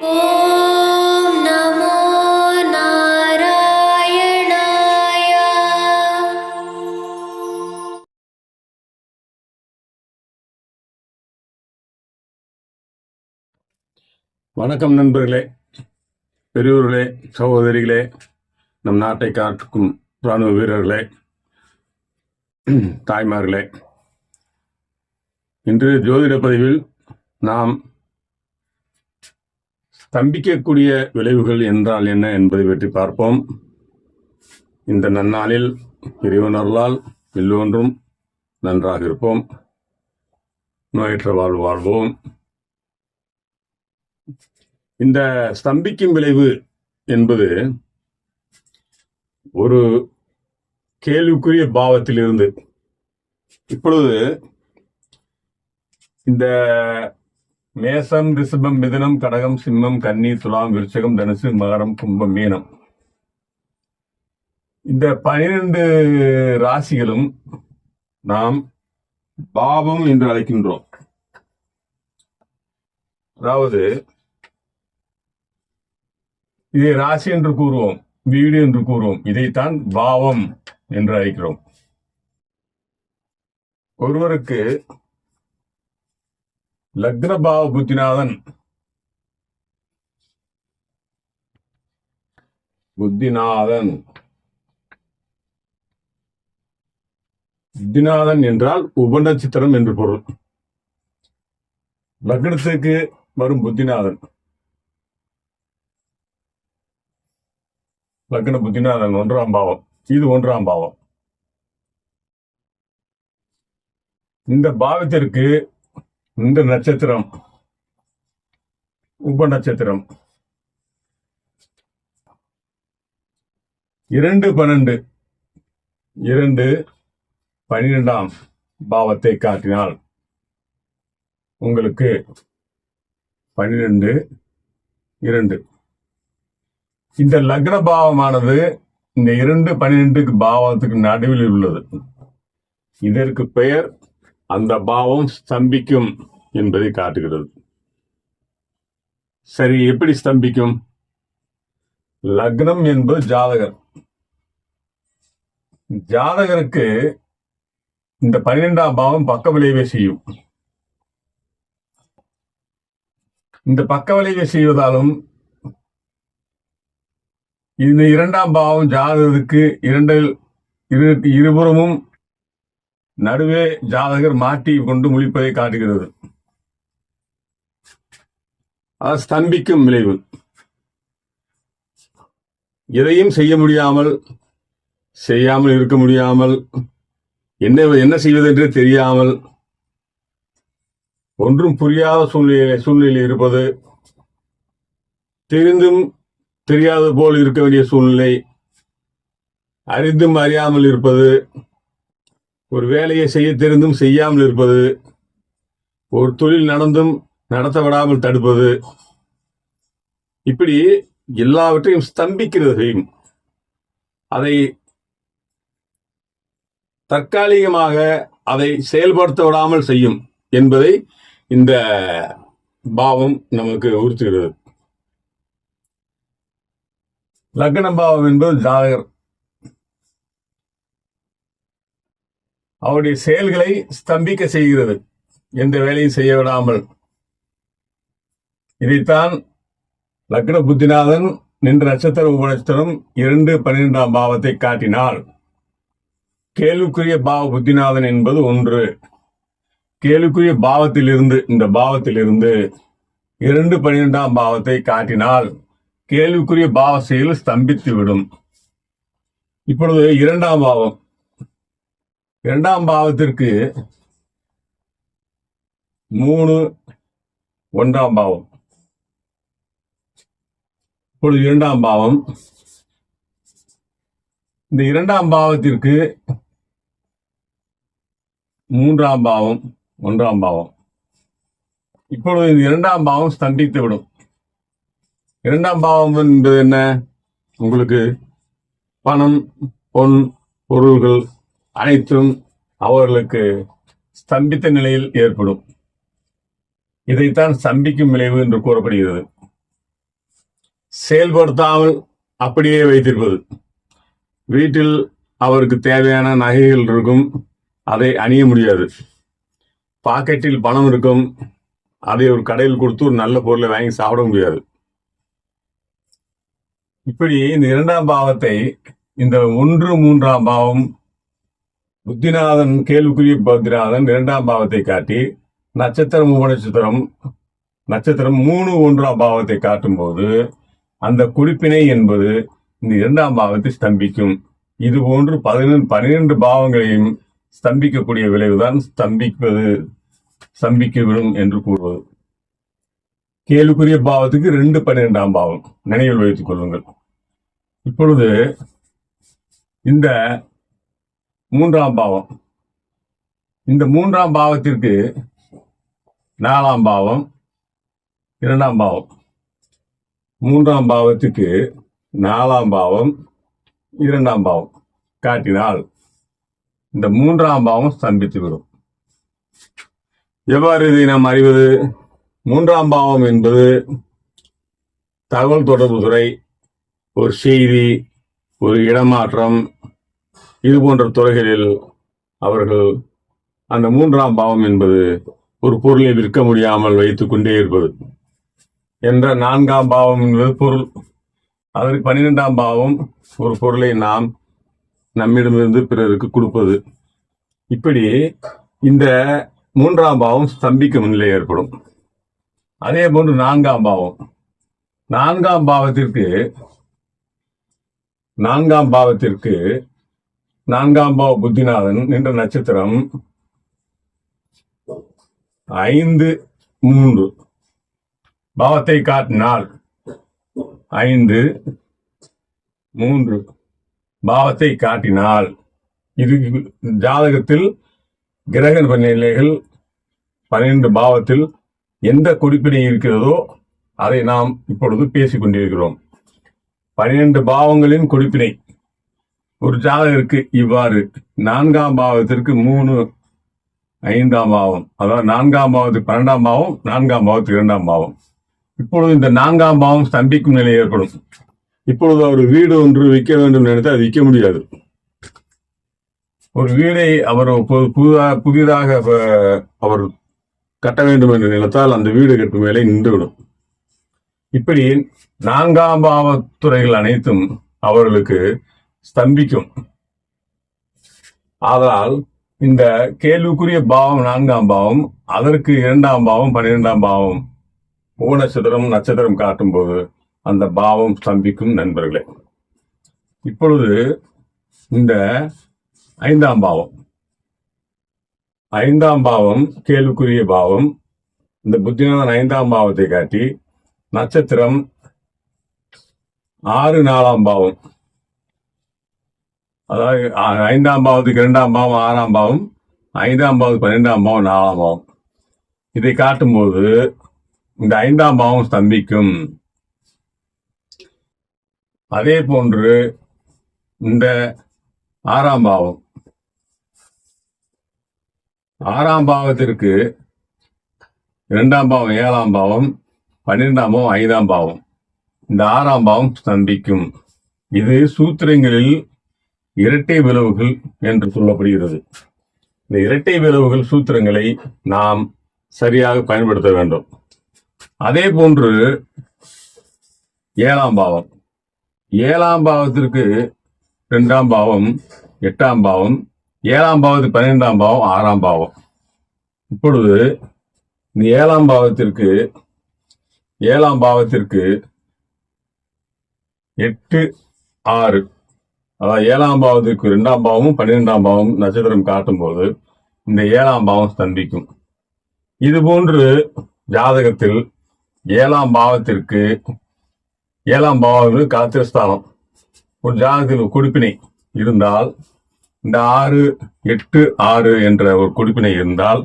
வணக்கம் நண்பர்களே பெரியோர்களே சகோதரிகளே நம் நாட்டை காக்கும் இராணுவ வீரர்களே தாய்மார்களே. இன்று ஜோதிட பதிவில் நாம் ஸ்தம்பிக்கக்கூடிய விளைவுகள் என்றால் என்ன என்பதை பற்றி பார்ப்போம். இந்த நன்னாளில் இறைவனர்களால் எல்லோன்றும் நன்றாக இருப்போம். நோயற்ற வாழ்வு வாழ்வோம். இந்த ஸ்தம்பிக்கும் விளைவு என்பது ஒரு கேள்விக்குரிய பாவத்திலிருந்து இப்பொழுது இந்த மேசம் ரிஷபம் மிதுனம் கடகம் சிம்மம் கன்னி துலாம் விருச்சகம் தனுசு மகரம் கும்பம் மீனம். இந்த பனிரெண்டு ராசிகளும் நாம் பாவம் என்று அழைக்கின்றோம். அதாவது இதை ராசி என்று கூறுவோம் வீடு என்று கூறுவோம் இதைத்தான் பாவம் என்று அழைக்கிறோம். ஒருவருக்கு லக்ன பாவ புத்திநாதன். புத்திநாதன். புத்திநாதன் என்றால் உபநட்சத்திரம் என்று பொருள். லக்னத்துக்கு வரும் புத்திநாதன். லக்ன புத்திநாதன் ஒன்றாம் பாவம். இது ஒன்றாம் பாவம். இந்த பாவத்திற்கு இந்த நட்சத்திரம். உப நட்சத்திரம். இரண்டு பன்னெண்டு. இரண்டு பனிரெண்டாம் பாவத்தை காட்டினால் உங்களுக்கு பனிரெண்டு இரண்டு. இந்த லக்ன பாவமானது இந்த இரண்டு பன்னிரெண்டுக்கு பாவத்துக்கு நடுவில் உள்ளது. இதற்கு பெயர் அந்த பாவம் ஸ்தம்பிக்கும். என்பதை காட்டுகிறது. சரி எப்படி ஸ்தம்பிக்கும்? லக்னம் என்பது ஜாதகர். ஜாதகருக்கு இந்த பன்னிரெண்டாம் பாவம் பக்க விளைவை செய்யும். இந்த பக்க விளைவை செய்வதாலும் இந்த இரண்டாம் பாவம் ஜாதகருக்கு இரண்டில் இரு இருபுறமும் நடுவே ஜாதகர் மாட்டி கொண்டு முழிப்பதை காட்டுகிறது. ஸ்தம்பிக்கும் விளைவு. எதையும் செய்ய முடியாமல் செய்யாமல் இருக்க முடியாமல் என்ன என்ன செய்வது என்று தெரியாமல் ஒன்றும் புரியாத சூழ்நிலை சூழ்நிலையில் இருப்பது தெரிந்தும் தெரியாதது போல் இருக்க வேண்டிய சூழ்நிலை அறிந்தும் அறியாமல் இருப்பது ஒரு வேலையை செய்ய தெரிந்தும் செய்யாமல் இருப்பது ஒரு தொழில் நடந்தும் நடத்த விடாமல் தடுப்பது. இப்படி எல்லாவற்றையும் ஸ்தம்பிக்கிறது செய்யும் அதை தற்காலிகமாக அதை செயல்படுத்த விடாமல் செய்யும் என்பதை இந்த பாவம் நமக்கு உறுத்துகிறது. லக்ன பாவம் என்பது ஜாதகர். அவருடைய செயல்களை ஸ்தம்பிக்க செய்கிறது. எந்த வேலையும் செய்ய விடாமல். இதைத்தான் லக்ன புத்திநாதன் நின்ற நட்சத்திர உபநட்சத்திரம் இரண்டு பன்னிரெண்டாம் பாவத்தை காட்டினால் கேள்விக்குரிய பாவ புத்திநாதன் என்பது ஒன்று. கேள்விக்குரிய பாவத்திலிருந்து இந்த பாவத்திலிருந்து இரண்டு பன்னிரெண்டாம் பாவத்தை காட்டினால் கேள்விக்குரிய பாவ செயல் ஸ்தம்பித்து விடும். இப்பொழுது இரண்டாம் பாவம். இரண்டாம் பாவத்திற்கு மூணு ஒன்றாம் பாவம். இப்பொழுது இரண்டாம் பாவம். இந்த இரண்டாம் பாவத்திற்கு மூன்றாம் பாவம் ஒன்றாம் பாவம். இப்பொழுது இந்த இரண்டாம் பாவம் ஸ்தம்பித்து விடும். இரண்டாம் பாவம் என்பது என்ன? உங்களுக்கு பணம் பொன் பொருள்கள் அனைத்தும் அவர்களுக்கு ஸ்தம்பித்த நிலையில் ஏற்படும். இதைத்தான் ஸ்தம்பிக்கும் விளைவு என்று கூறப்படுகிறது. செயல்படுத்தாமல் அப்படியே வைத்திருப்பது. வீட்டில் அவருக்கு தேவையான நகைகள் இருக்கும் அதை அணிய முடியாது. பாக்கெட்டில் பணம் இருக்கும் அதை ஒரு கடையில் கொடுத்து ஒரு நல்ல பொருளை வாங்கி சாப்பிட முடியாது. இப்படி இந்த இரண்டாம் பாவத்தை இந்த ஒன்று மூன்றாம் பாவம் புத்திநாதன் கேள்விக்குரிய புத்திநாதன் இரண்டாம் பாவத்தை காட்டி நட்சத்திரம் உபநட்சத்திரம் நட்சத்திரம் மூணு ஒன்றாம் பாவத்தை காட்டும்போது அந்த குறிப்பினை என்பது இந்த இரண்டாம் பாவத்தை ஸ்தம்பிக்கும். இது போன்று பதினெண்டு பன்னிரண்டு பாவங்களையும் ஸ்தம்பிக்கக்கூடிய விளைவுதான் ஸ்தம்பிப்பது ஸ்தம்பிக்கிவிடும் என்று கூறுவது. கேளுக்குரிய பாவத்துக்கு ரெண்டு பன்னிரெண்டாம் பாவம். நினைவில் வைத்துக் கொள்ளுங்கள். இப்பொழுது இந்த மூன்றாம் பாவம். இந்த மூன்றாம் பாவத்திற்கு நாலாம் பாவம் இரண்டாம் பாவம். மூன்றாம் பாவத்துக்கு நாலாம் பாவம் இரண்டாம் பாவம் காட்டினால் இந்த மூன்றாம் பாவம் ஸ்தம்பித்து விடும். எவ்வாறு இதை நாம் அறிவது? மூன்றாம் பாவம் என்பது தகவல் தொடர்பு துறை ஒரு செய்தி ஒரு இடமாற்றம் இது போன்ற துறைகளில் அவர்கள் அந்த மூன்றாம் பாவம் என்பது ஒரு பொருளை விற்க முடியாமல் வைத்துக் கொண்டே இருப்பது. என்ற நான்காம் பாவம் என்பது பொருள். அதற்கு பன்னிரெண்டாம் பாவம் ஒரு பொருளை நாம் நம்மிடமிருந்து பிறருக்கு கொடுப்பது. இப்படி இந்த மூன்றாம் பாவம் ஸ்தம்பிக்கும் நிலை ஏற்படும். அதே போன்று நான்காம் பாவம். நான்காம் பாவத்திற்கு நான்காம் பாவத்திற்கு நான்காம் பாவ புத்திநாதன் என்ற நட்சத்திரம் ஐந்து மூன்று. பாவத்தை காட்டினால் ஐந்து மூன்று. பாவத்தை காட்டினால் இது ஜாதகத்தில் கிரக நிலைகள் பன்னிரண்டு பாவத்தில் எந்த குறிப்பினை இருக்கிறதோ அதை நாம் இப்பொழுது பேசிக் கொண்டிருக்கிறோம். பன்னிரண்டு பாவங்களின் குறிப்பினை ஒரு ஜாதகருக்கு இவ்வாறு நான்காம் பாவத்திற்கு மூணு ஐந்தாம் பாவம். அதாவது நான்காம் பாவத்துக்கு பன்னெண்டாம் பாவம் நான்காம் பாவத்துக்கு இரண்டாம் பாவம். இப்பொழுது இந்த நான்காம் பாவம் ஸ்தம்பிக்கும் நிலை ஏற்படும். இப்பொழுது அவர் வீடு ஒன்று விற்க வேண்டும் நினைத்து அது விற்க முடியாது. ஒரு வீடை அவர் புதிதாக புதிதாக அவர் கட்ட வேண்டும் என்று நினைத்தால் அந்த வீடு கட்டும் வேலை நின்றுவிடும். இப்படி நான்காம் பாவத்துறைகள் அனைத்தும் அவர்களுக்கு ஸ்தம்பிக்கும். ஆதலால் இந்த கேள்விக்குரிய பாவம் நான்காம் பாவம் அதற்கு இரண்டாம் பாவம் பன்னிரெண்டாம் பாவம் உப நட்சத்திரம் நட்சத்திரம் காட்டும்போது அந்த பாவம் ஸ்தம்பிக்கும் நண்பர்களே. இப்பொழுது இந்த ஐந்தாம் பாவம். ஐந்தாம் பாவம் கேள்விக்குரிய பாவம். இந்த புத்திநாதன் ஐந்தாம் பாவத்தை காட்டி நட்சத்திரம் ஆறு நாலாம் பாவம். அதாவது ஐந்தாம் பாவத்துக்கு இரண்டாம் பாவம் ஆறாம் பாவம். ஐந்தாம் பாவத்துக்கு பன்னெண்டாம் பாவம் நாலாம் பாவம். இதை காட்டும்போது இந்த ஐந்தாம் பாவம் ஸ்தம்பிக்கும் அதே போன்று இந்த ஆறாம் பாவம். ஆறாம் பாவத்திற்கு இரண்டாம் பாவம் ஏழாம் பாவம் பன்னிரெண்டாம் பாவம் ஐந்தாம் பாவம். இந்த ஆறாம் பாவம் ஸ்தம்பிக்கும் இது சூத்திரங்களில் இரட்டை விளைவுகள் என்று சொல்லப்படுகிறது. இந்த இரட்டை விளைவுகள் சூத்திரங்களை நாம் சரியாக பயன்படுத்த வேண்டும். அதே போன்று ஏழாம் பாவம். ஏழாம் பாவத்திற்கு ரெண்டாம் பாவம் எட்டாம் பாவம் ஏழாம் பாவத்துக்கு பன்னிரெண்டாம் பாவம் ஆறாம் பாவம். இப்பொழுது இந்த ஏழாம் பாவத்திற்கு ஏழாம் பாவத்திற்கு எட்டு ஆறு. அதாவது ஏழாம் பாவத்திற்கு ரெண்டாம் பாவமும் பன்னிரெண்டாம் பாவம் நட்சத்திரம் காட்டும்போது இந்த ஏழாம் பாவம் ஸ்தம்பிக்கும். இது போன்று ஜாதகத்தில் ஏழாம் பாவத்திற்கு ஏழாம் பாவம் காத்திரஸ்தானம் ஒரு ஜாதகத்தில் ஒரு இருந்தால் இந்த ஆறு எட்டு ஆறு என்ற ஒரு குடிப்பினை இருந்தால்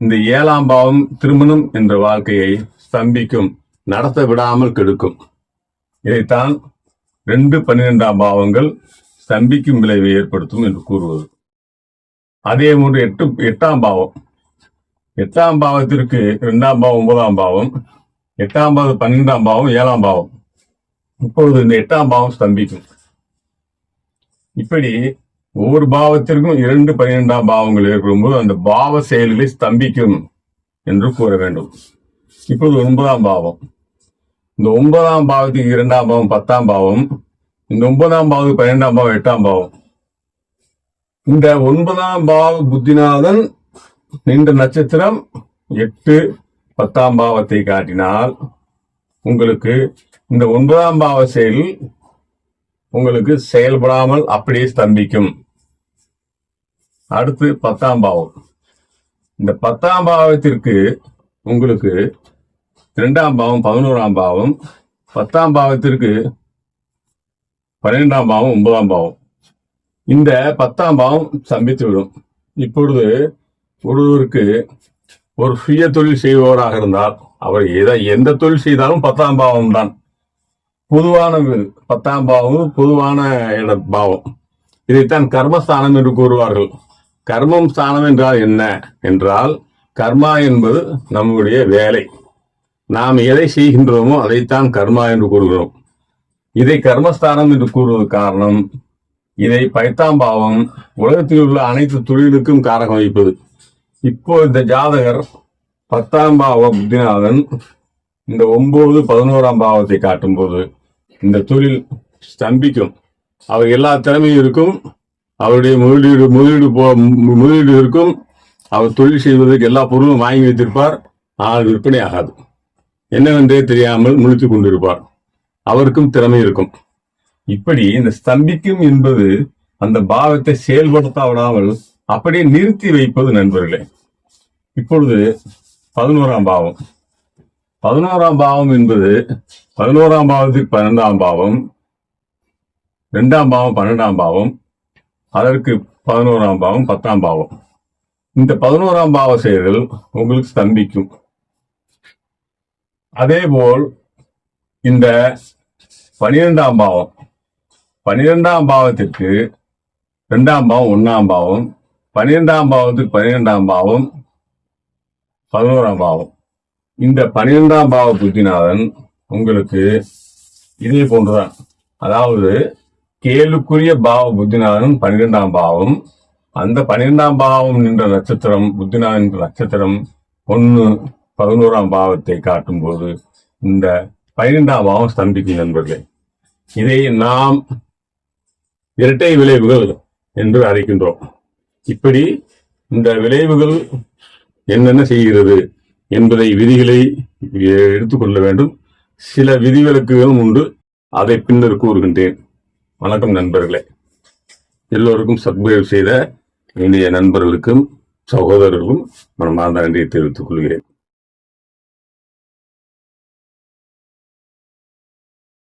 இந்த ஏழாம் பாவம் திருமணம் என்ற வாழ்க்கையை ஸ்தம்பிக்கும் நடத்த விடாமல் கெடுக்கும். இதைத்தான் ரெண்டு பன்னிரெண்டாம் பாவங்கள் ஸ்தம்பிக்கும் விளைவை ஏற்படுத்தும் என்று கூறுவது. அதே போன்று எட்டு எட்டாம் பாவம். எட்டாம் பாவத்திற்கு இரண்டாம் பாவம் ஒன்பதாம் பாவம். எட்டாம் பாவம் பன்னிரெண்டாம் பாவம் ஏழாம் பாவம் இப்பொழுது இந்த எட்டாம் பாவம் ஸ்தம்பிக்கும். இப்படி ஒவ்வொரு பாவத்திற்கும் இரண்டு பன்னிரெண்டாம் பாவங்கள் இருக்கும்போது அந்த பாவ செயல்களை ஸ்தம்பிக்கும் என்று கூற வேண்டும். இப்போது ஒன்பதாம் பாவம். இந்த ஒன்பதாம் பாவத்துக்கு இரண்டாம் பாவம் பத்தாம் பாவம். இந்த ஒன்பதாம் பாவத்துக்கு பன்னிரெண்டாம் பாவம் எட்டாம் பாவம். இந்த ஒன்பதாம் பாவ புத்திநாதன் நின்ற நட்சத்திரம் எட்டு பத்தாம் பாவத்தை காட்டினால் உங்களுக்கு இந்த ஒன்பதாம் பாவ செயல் உங்களுக்கு செயல்படாமல் அப்படியே ஸ்தம்பிக்கும். அடுத்து பத்தாம் பாவம். இந்த பத்தாம் பாவத்திற்கு உங்களுக்கு இரண்டாம் பாவம் பதினோராம் பாவம் பத்தாம் பாவத்திற்கு பன்னிரெண்டாம் பாவம் ஒன்பதாம் பாவம். இந்த பத்தாம் பாவம் சம்பித்து விடும் இப்பொழுது ஒருவருக்கு ஒரு சுய தொழில் செய்பவராக இருந்தால் அவர் எதை எந்த தொழில் செய்தாலும் பத்தாம் பாவம் தான். பொதுவான பத்தாம் பாவம் பொதுவான இட பாவம். இதைத்தான் கர்மஸ்தானம் என்று கூறுவார்கள். கர்மம் ஸ்தானம் என்றால் என்ன? என்றால் கர்மா என்பது நம்முடைய வேலை. நாம் எதை செய்கின்றோமோ அதைத்தான் கர்மா என்று கூறுகிறோம். இதை கர்மஸ்தானம் என்று கூறுவது காரணம் இதை பைத்தாம் பாவம் உலகத்தில் உள்ள அனைத்து தொழிலுக்கும் காரகம் வைப்பது இப்போ இந்த ஜாதகர் பத்தாம் பாவ புத்திநாதன் இந்த ஒன்பது பதினோராம் பாவத்தை காட்டும்போது இந்த தொழில் ஸ்தம்பிக்கும். அவர் எல்லா திறமையும் இருக்கும். அவருடைய முதலீடு முதலீடு போ முதலீடு இருக்கும். அவர் தொழில் செய்வதற்கு எல்லா பொருளும் வாங்கி வைத்திருப்பார். ஆனால் விற்பனை ஆகாது. என்னவென்றே தெரியாமல் முழித்து கொண்டிருப்பார். அவருக்கும் திறமை இருக்கும். இப்படி இந்த ஸ்தம்பிக்கும் என்பது அந்த பாவத்தை செயல்படுத்த விடாமல் அப்படியே நிறுத்தி வைப்பது நண்பர்களே. இப்பொழுது பதினோராம் பாவம். பதினோராம் பாவம் என்பது பதினோராம் பாவத்துக்கு பன்னெண்டாம் பாவம் ரெண்டாம் பாவம் பன்னெண்டாம் பாவம் அதற்கு பதினோராம் பாவம் பத்தாம் பாவம். இந்த பதினோராம் பாவ செயல்கள் உங்களுக்கு ஸ்தம்பிக்கும். அதேபோல் இந்த பனிரெண்டாம் பாவம் பனிரெண்டாம் பாவத்திற்கு ரெண்டாம் பாவம் ஒன்னாம் பாவம் பனிரெண்டாம் பாவத்துக்கு பனிரெண்டாம் பாவம் பதினோராம் பாவம். இந்த பனிரெண்டாம் பாவ புத்திநாதன் உங்களுக்கு இதே போன்றுதான். அதாவது கேளுக்குரிய பாவ புத்திநாதன் பன்னிரெண்டாம் பாவம். அந்த பன்னிரெண்டாம் பாவம் நின்ற நட்சத்திரம் புத்திநாதன் நட்சத்திரம் ஒன்னு பதினோராம் பாவத்தை காட்டும்போது இந்த பன்னிரெண்டாம் பாவம் ஸ்தம்பிக்கும் நண்பர்களே. இதை நாம் இரட்டை விளைவுகள் என்று அழைக்கின்றோம். இப்படி இந்த விளைவுகள் என்னென்ன செய்கிறது என்பதை விதிகளை எடுத்துக்கொள்ள வேண்டும். சில விதிவிலக்குகளும் உண்டு. அதை பின்னர் கூறுகின்றேன். வணக்கம் நண்பர்களே. எல்லோருக்கும் சப்ஸ்கிரைப் செய்த என்னுடைய நண்பர்களுக்கும் சகோதரர்களுக்கும் மனமார்ந்த நன்றியை தெரிவித்துக் கொள்கிறேன்.